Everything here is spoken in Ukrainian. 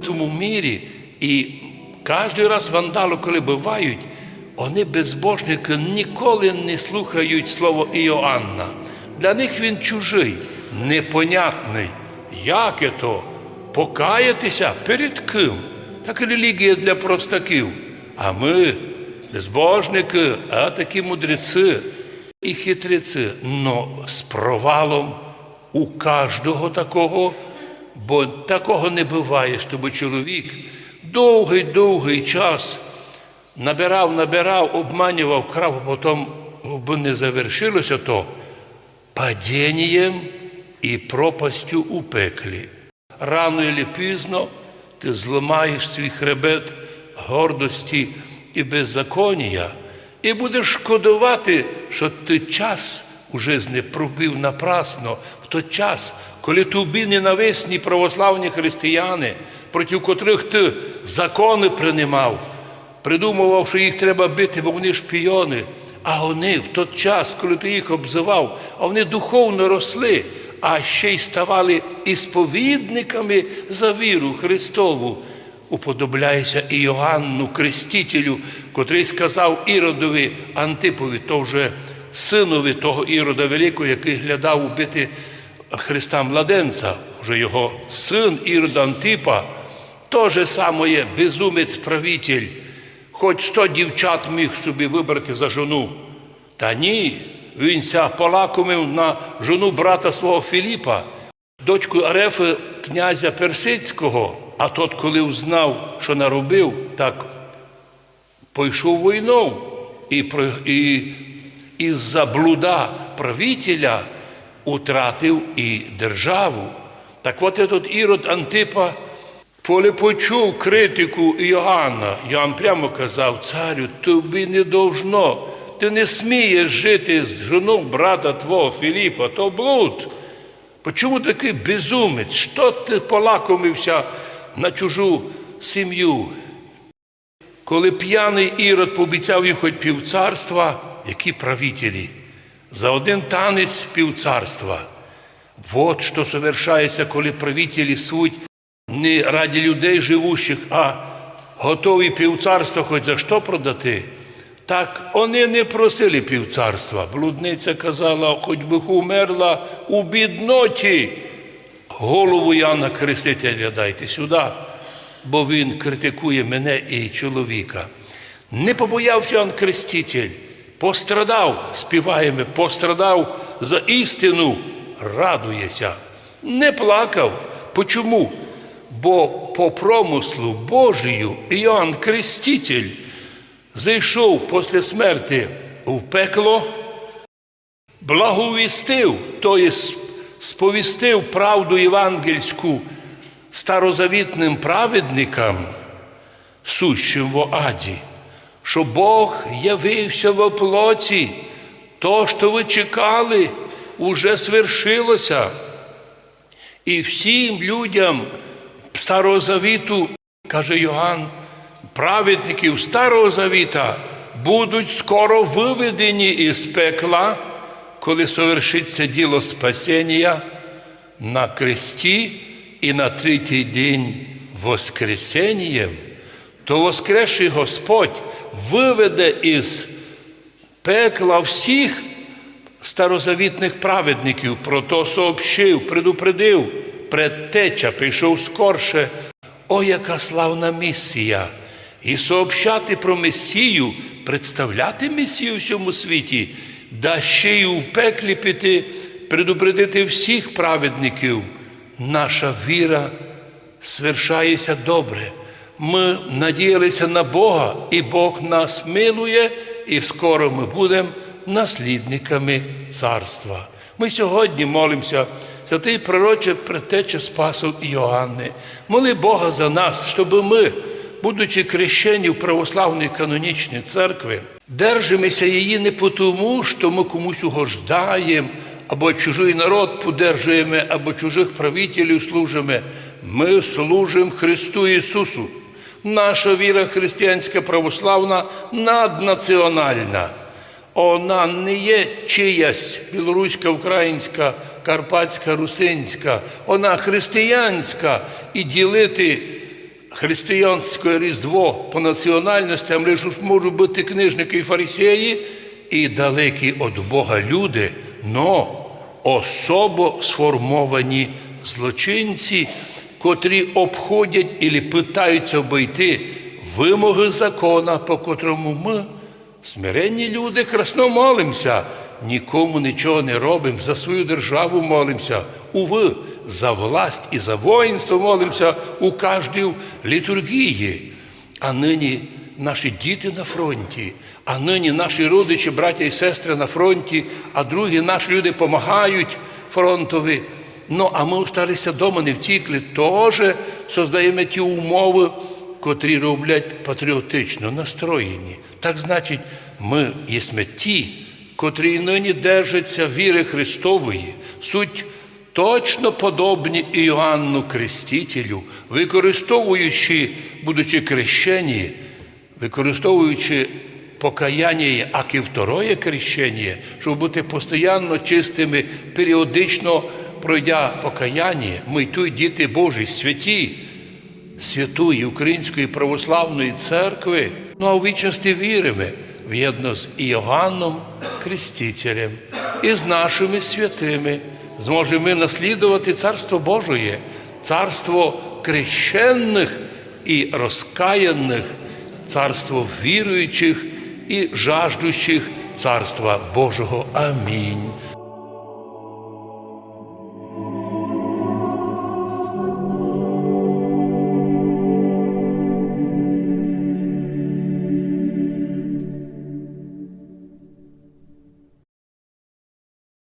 тому мірі, і кожен раз вандали, коли бувають, вони безбожники ніколи не слухають слово Іоанна. Для них він чужий, непонятний. Як то? Покаятися перед ким? Так релігія для простаків. А ми, безбожники, а такі мудреці і хитреці, но з провалом у кожного такого, бо такого не буває, щоб чоловік довгий-довгий час набирав, набирав, обманював, крав, а потім би не завершилося то падінням і пропастю у пеклі. Рано і пізно ти зламаєш свій хребет гордості і беззаконня, і будеш шкодувати, що ти час уже знепробив напрасно в той час, коли тобі ненависні православні християни, проти котрих ти закони приймав, придумував, що їх треба бити, бо вони шпіони. А вони в той час, коли ти їх обзивав, а вони духовно росли, а ще й ставали ісповідниками за віру Христову. Уподобляється і Йоанну Крестителю, котрий сказав Іродові Антипові, то вже синові того Ірода Великого, який глядав убити Христа Младенця, вже його син Ірод Антипа, то саме безумець правитель, хоч сто дівчат міг собі вибрати за жону. Та ні, він ся полакомив на жону брата свого Філіпа, дочку Арефи князя Персидського. А тот, коли узнав, що наробив, так пойшов війною і, про- і із-за блуда правителя утратив і державу. Так от этот Ірод Антипа, почув критику Іоанна, Іоанн прямо казав, царю, тобі не должно, ти не смієш жити з жоною брата твого Філіпа, то блуд. Почому такий безумець? Що ти полакомився на чужу сім'ю? Коли п'яний Ірод пообіцяв їм хоч півцарства, які правителі, за один танець півцарства. Вот що совершається, коли правителі суть не раді людей живущих, а готові півцарства хоч за що продати. Так вони не просили півцарства. Блудниця казала, хоч би умерла у бідноті. Голову Яна Крестителя дайте сюди, бо він критикує мене і чоловіка. Не побоявся Ян Креститель, пострадав, співаємо, пострадав за істину, радується. Не плакав. Почому? Бо по промислу Божію Іоанн Креститель зайшов після смерті в пекло, благовістив, тобто сповістив правду євангельську старозавітним праведникам, сущим в аді, що Бог явився в плоті, то, що ви чекали, уже свершилося. І всім людям Старого Завіту, каже Йоанн, праведників Старого Завіта будуть скоро виведені із пекла, коли совершиться діло спасіння на кресті і на третій день Воскресенням, то Воскресший Господь виведе із пекла всіх старозавітних праведників, про то сообщив, предупредив, предтеча прийшов скорше. О, яка славна місія! І сообщати про Месію, представляти Месію в цьому світі, да ще й у пеклі піти, предупредити всіх праведників. Наша віра свершається добре. Ми надіялися на Бога, і Бог нас милує, і скоро ми будемо наслідниками царства. Ми сьогодні молимося, святий пророче предтече Спасу Іоанни. Моли Бога за нас, щоб ми, будучи крещені в православній канонічній церкві, держимося її не тому, що ми комусь угождаємо, або чужий народ подержуємо, або чужих правителів служимо. Ми служимо Христу Ісусу. Наша віра християнська православна наднаціональна. Вона не є чиясь білоруська, українська, карпатська, русинська, вона християнська і ділити християнське Різдво по національностям лише можуть бути книжники і фарисеї і далекі від Бога люди, но особо сформовані злочинці, котрі обходять і питаються обійти вимоги закона, по котрому ми, смиренні люди, красно молимося, нікому нічого не робимо, за свою державу молимося. Уви, за власть і за воїнство молимося у кожній літургії. А нині наші діти на фронті, а нині наші родичі, браття і сестри на фронті, а другі наші люди допомагають фронтові. Ну, а ми осталися вдома, не втікли, теж создаємо ті умови, котрі роблять патріотично настроєні. Так значить, ми єсме ті, котрі нині держаться віри Христової, суть точно подобні Іоанну Крестителю, використовуючи, будучи крещені, використовуючи покаяння, як і второе крещення, щоб бути постійно чистими, періодично пройдя покаяння, ми тут діти Божі, святі, святої Української православної церкви, ну а в вічності віримо в'єдно з Іоганном Крестителем і з нашими святими. Зможемо наслідувати Царство Божоє, царство крещенних і розкаяних, царство віруючих і жаждущих Царства Божого. Амінь.